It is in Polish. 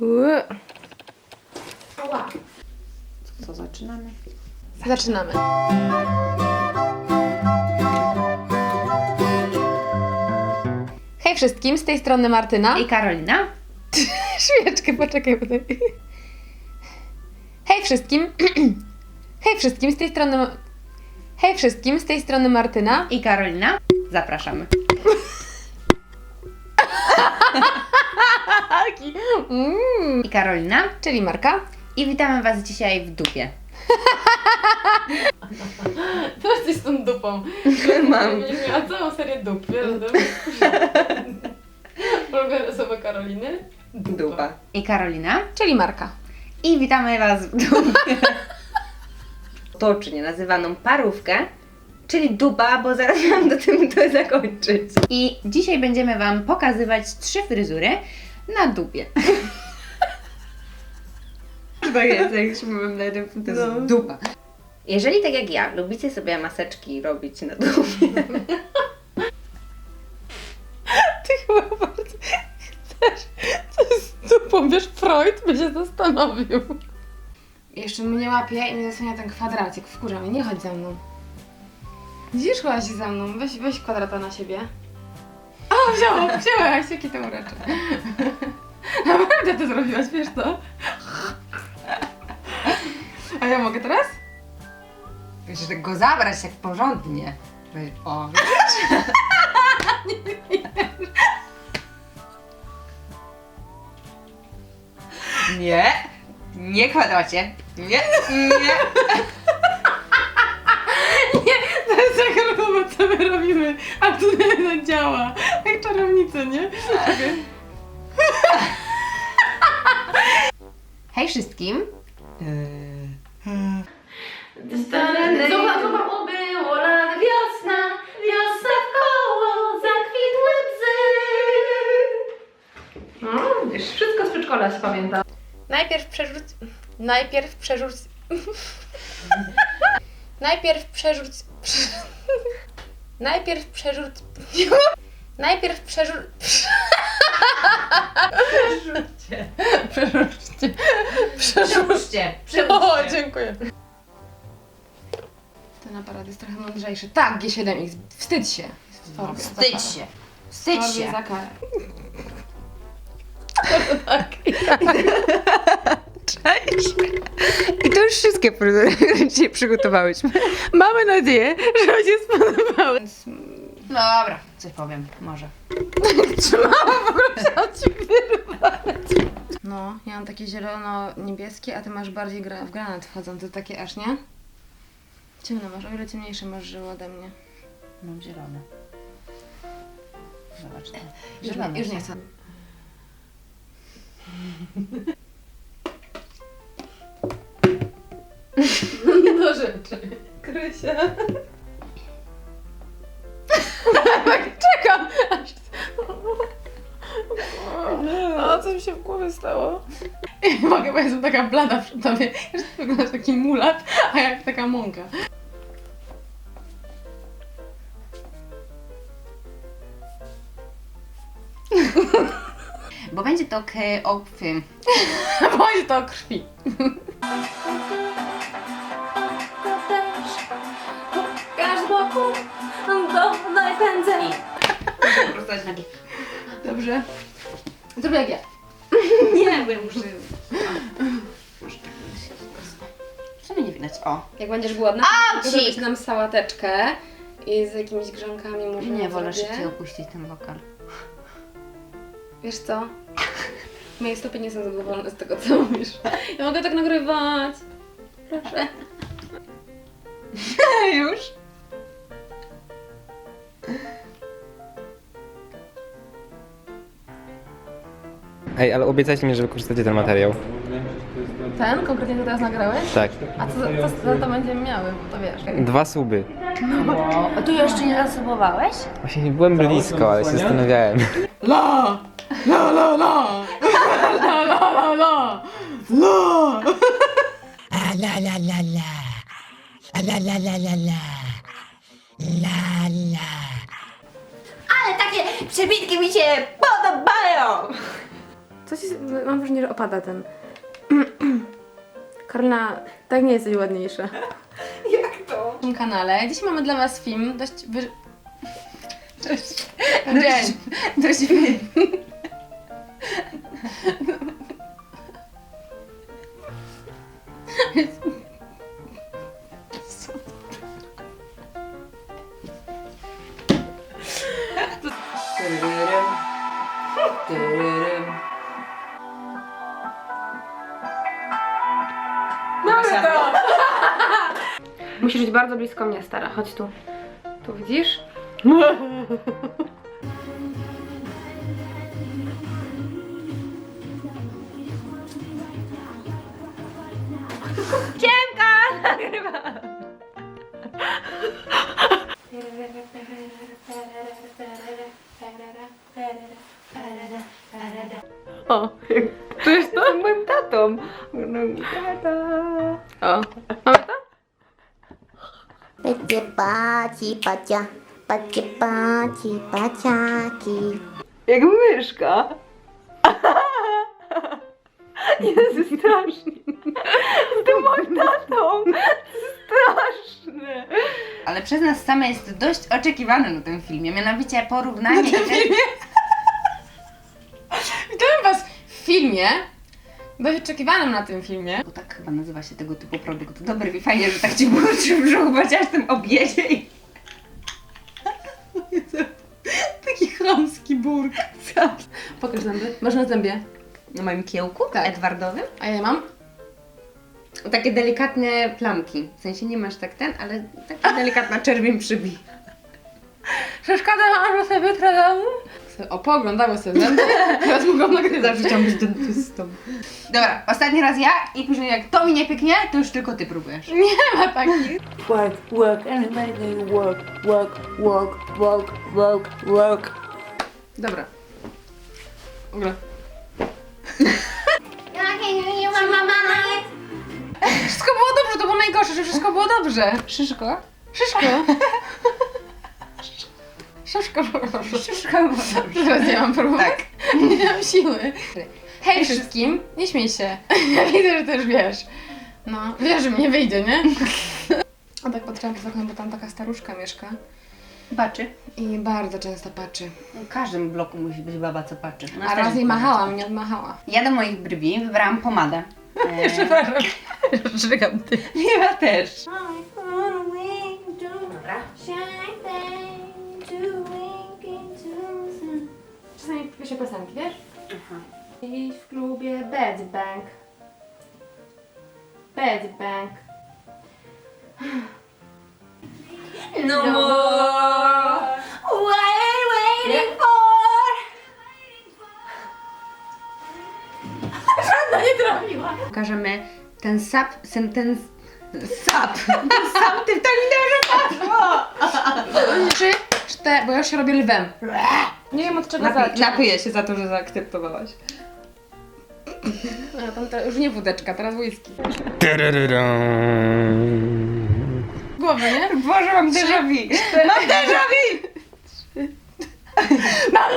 Ue. Co, zaczynamy? Zaczynamy. Hej wszystkim, z tej strony Martyna. I Karolina. Świeczkę, poczekaj. poczekaj. Hej wszystkim. Hej wszystkim, z tej strony... Hej wszystkim, z tej strony Martyna. I Karolina. Zapraszamy. Mm. I Karolina. Czyli Marka. I witamy Was dzisiaj w dupie. To jesteś z tą dupą. Mam. Będziesz miała całą serię dup, wiesz? Ulubione słowo Karoliny? I Karolina. Czyli Marka. I witamy Was w dupie. Tocznie nazywaną parówkę, czyli dupa, bo zaraz mam do tym to zakończyć. I dzisiaj będziemy Wam pokazywać trzy fryzury na dupie. Jest, jak już mówiłem na jednym to jest No. dupa. Jeżeli tak jak ja, lubicie sobie maseczki robić na dupie, Ty chyba bardzo chcesz coś z dupą, wiesz, Freud by się zastanowił. Jeszcze mnie łapie i mnie zasłania ten kwadracik, wkurza mnie, nie chodź ze mną. Widzisz, chodź ze mną, weź, weź kwadrata na siebie. O, wzięła, wzięłaś, jaki to uroczy. Naprawdę to zrobiłaś, wiesz co? A ja mogę teraz? Wiesz, że go zabrać tak porządnie. O, Nie, nie kwadracie. Nie, nie. To jest jak robot, co my robimy, a tu nie działa. Jak czarownica, nie? Czekaj. Hej wszystkim. Zupa, zupa ubyło lat, wiosna, wiosna w koło, zakwitły bzy. No, wiesz, wszystko z przedszkola się pamięta. Najpierw przerzuć... Najpierw przerzuć... Najpierw przerzuć... Najpierw przerzuć... Najpierw przerzuć... Przerzućcie. Przerzućcie. Przełóżcie. O, dziękuję. Ten aparat jest trochę mądrzejszy. Tak, G7X. Wstydź się. W torbie za Wstydź się. W Wstydź torbie się. za karę. Cześć. I to już wszystkie które dzisiaj przygotowałyśmy. Mamy nadzieję, że Wam się spodobały. No dobra, coś powiem, może. Trzymałam w ogóle, chciałam Ci wyrwać. No, ja mam takie zielono-niebieskie, a Ty masz bardziej gra w granat wchodzą. To takie aż, nie? Ciemne masz, o wiele ciemniejsze masz żyły ode mnie. Mam zielone. Zobacz. Już już nie chcę. Rzeczy. Krysia. Tak czekam. aż- O, co mi się w głowie stało? I mogę, bo jestem taka blada przy tobie, że ty wyglądasz taki mulat, a jak taka mąka. Bo będzie to k o. Bądź to krwi. Prostować nogi. Dobrze. Zrób jak ja. Nie, bo ja muszę... Może tak będę się W sumie nie widać. O. Jak będziesz głodna, to zrobić nam sałateczkę i z jakimiś grzonkami może Nie, wolę zrobię. szybciej opuścić ten lokal. Wiesz co? Moje stopy nie są zadowolone z tego, co mówisz. Ja mogę tak nagrywać. Proszę. Ej, ale obiecajcie mi, że wykorzystacie ten materiał. Ten konkretnie to teraz nagrałeś? Tak. A co, co za to będziemy miały, bo to wiesz. Dwa suby. A tu jeszcze nie zasobowałeś? Właśnie nie byłem blisko, ale się zastanawiałem. La! La la la! La la la la! La! La la la la. La la la la la. La la. Ale takie przebitki mi się podobają! Coś jest, mam wrażenie, że opada ten. Karolina, tak nie jesteś ładniejsza. Jak to? W tym kanale. Dzisiaj mamy dla Was film dość wy... Dość, dość, dość wy... Musisz być bardzo blisko mnie, stara. Chodź tu. Tu widzisz? O, tu jest to? Z moim tatą. No, tata. O, mamy to? Pacie paci pacia, pacie paci paciaki. Jak myszka. Jezu, strasznie. Z tym moim tatą. Straszne. Ale przez nas same jest dość oczekiwane na tym filmie, mianowicie porównanie... Na tym filmie? Witam Was w filmie. Dość oczekiwanym na tym filmie. Bo tak chyba nazywa się tego typu produkt. Dobry i fajnie, że tak ci burczy w brzuchu, chociaż tym obiedzie i... Taki chamski burk. Pokaż zęby. Masz na zębie. Na moim kiełku? Tak. Edwardowym? A ja mam? Takie delikatne plamki. W sensie nie masz tak ten, ale taka delikatna czerwień przybij. Przeszkadza wam, że sobie wytradam? O, pooglądały sobie zęby. Teraz mogą nagrywać. Zawsze chciałam być dentystą. Dobra, ostatni raz ja i później jak to mi nie pyknie, to już tylko ty próbujesz. Nie ma takich. Work, work, everybody work, work, work, work, work, work. Dobra. Ogóle. Wszystko było dobrze, to było najgorsze, że wszystko było dobrze. Szyszko? Szyszko. Dobrze. Szyszko było dobrze. Teraz ja mam próbować. Tak. Nie mam siły. Hej wszystkim, nie śmiej się. Ja widzę, że też wiesz. No, wiesz, że mi nie wyjdzie, nie? A tak patrzyłam przez okno, bo tam taka staruszka mieszka Baczy. i bardzo często patrzy. W każdym bloku musi być baba, co patrzy. A też raz jej jest baba, co machałam, nie odmachała. Ja do moich brwi wybrałam pomadę. Eee, Przepraszam. Żygam ty. ja też. Czasami piszę piosenki, wiesz? I w klubie Bad Bang. Bad Bang. No more. Żadna nie trafiła. Pokażemy ten sap, ten, ten sap. Ten sap, ty tak mi dobrze poszło. Trzy, cztery, bo ja już się robię lwem. Nie wiem od czego Napi- zacząć. napiję się za to, że zaakceptowałaś. A, tam te, już nie wódeczka, teraz whisky. Głowy, nie? Boże, mam déjà vu. Mam déjà vu. Mam